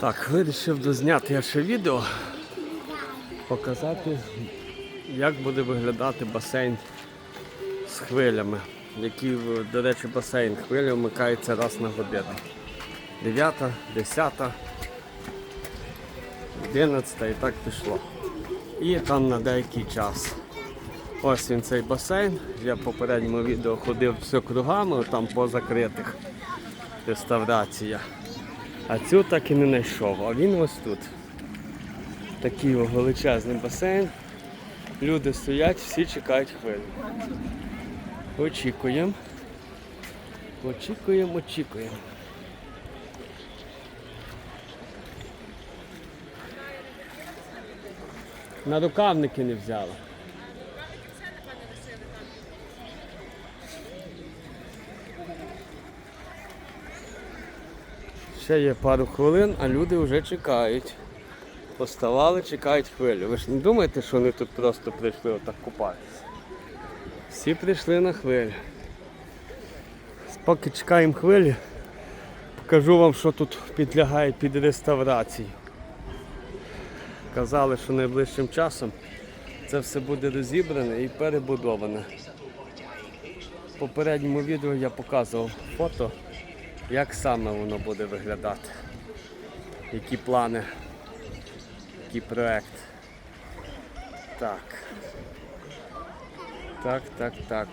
Так, вирішив дозняти я ще відео, показати, як буде виглядати басейн з хвилями. Який, до речі, басейн хвилі вмикається раз на годину. 9, 10, 11 і так пішло. І там на деякий час. Ось він цей басейн. Я в попередньому відео ходив все кругами, там по закритих реставрація. А цю так і не знайшов. А він ось тут. Такий величезний басейн. Люди стоять, всі чекають хвилю. Очікуємо. Очікуємо, очікуємо. На рукавники не взяла. Ще є пару хвилин, а люди вже чекають. Поставали, чекають хвилю. Ви ж не думаєте, що вони тут просто прийшли отак купатися? Всі прийшли на хвилю. Поки чекаємо хвилі, покажу вам, що тут підлягає під реставрацію. Казали, що найближчим часом це все буде розібране і перебудоване. В попередньому відео я показував фото, як саме воно буде виглядати, які плани, який проект. Так. Так, так, так.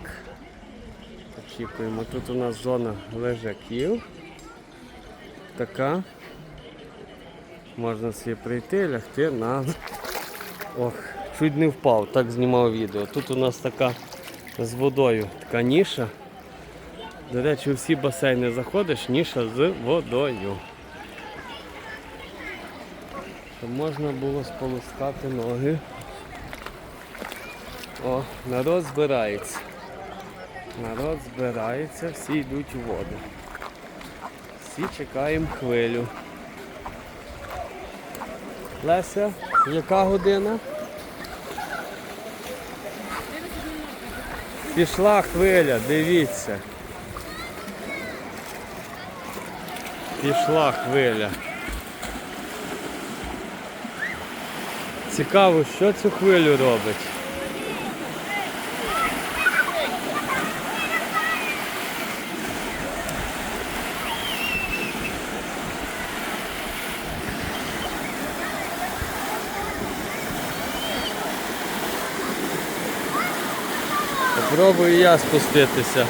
Очікуємо. Тут у нас зона лежаків. Така. Можна собі прийти, лягти на. Ох, чуть не впав, так знімав відео. Тут у нас така з водою така ніша. До речі, у всі басейни заходиш, ніша з водою. Щоб можна було сполоскати ноги. О, народ збирається. Народ збирається, всі йдуть у воду. Всі чекаємо хвилю. Леся, яка година? Пішла хвиля, дивіться. Пішла хвиля. Цікаво, що цю хвилю робить. Попробую я спуститися.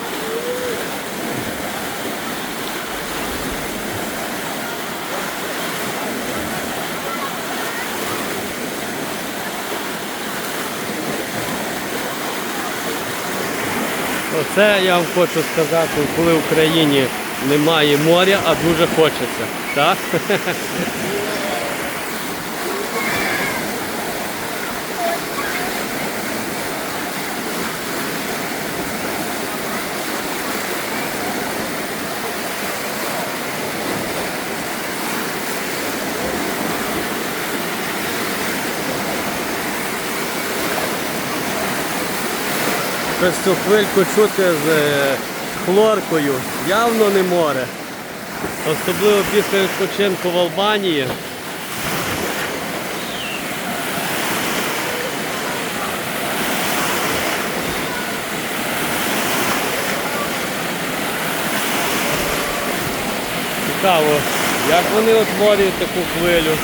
Оце я вам хочу сказати, коли в Україні немає моря, а дуже хочеться. Так? Щось цю хвильку чути з е, хлоркою. Явно не море. Особливо після відпочинку в Албанії. Цікаво, як вони утворюють таку хвилю.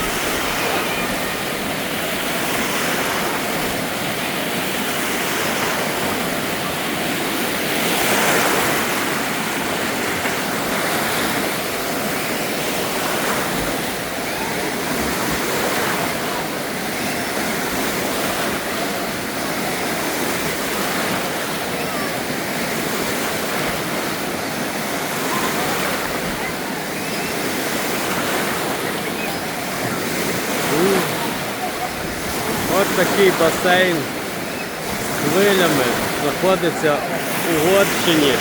Ось такий басейн з хвилями знаходиться у Угорщині.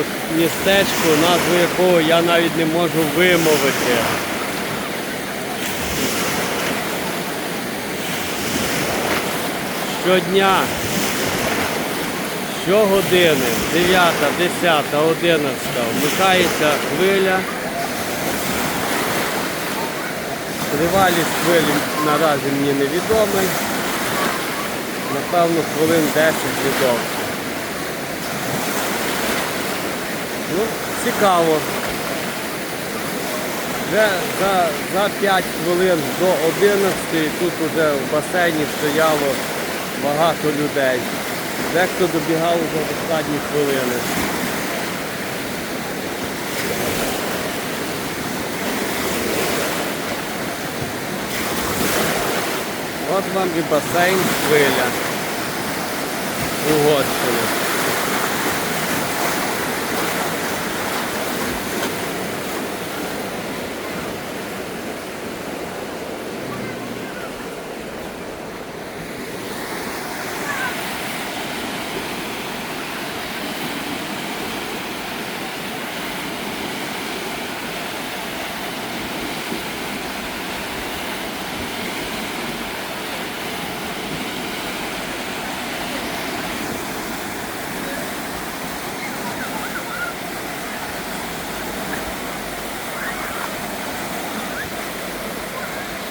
От містечко, назву якого я навіть не можу вимовити. Щодня, щогодини, 9, 10, 11 вмикається хвиля. Тривалість хвилі наразі мені невідомий. Напевно, хвилин 10 відомо. Ну, цікаво. Вже за, за 5 хвилин до 11 тут уже в басейні стояло багато людей. Дехто добігав в останні хвилини. От вам і басейн хвиля. Угорщина.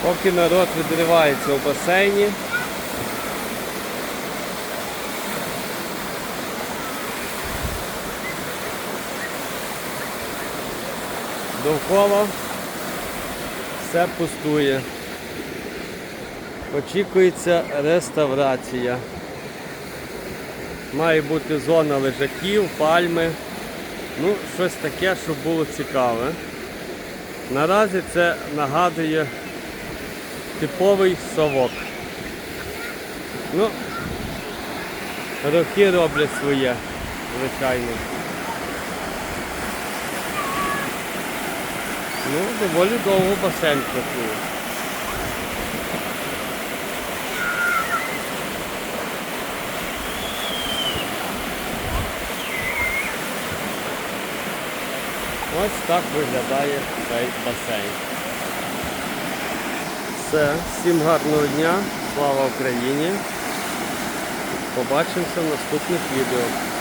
Поки народ відривається у басейні. Довкола все пустує. Очікується реставрація. Має бути зона лежаків, пальми. Ну, щось таке, щоб було цікаве. Наразі це нагадує типовий совок. Ну, роки роблять своє, звичайно. Ну, доволі довго басейн працює. Ось так виглядає цей басейн. Все, всім гарного дня, слава Україні. Побачимося в наступних відео.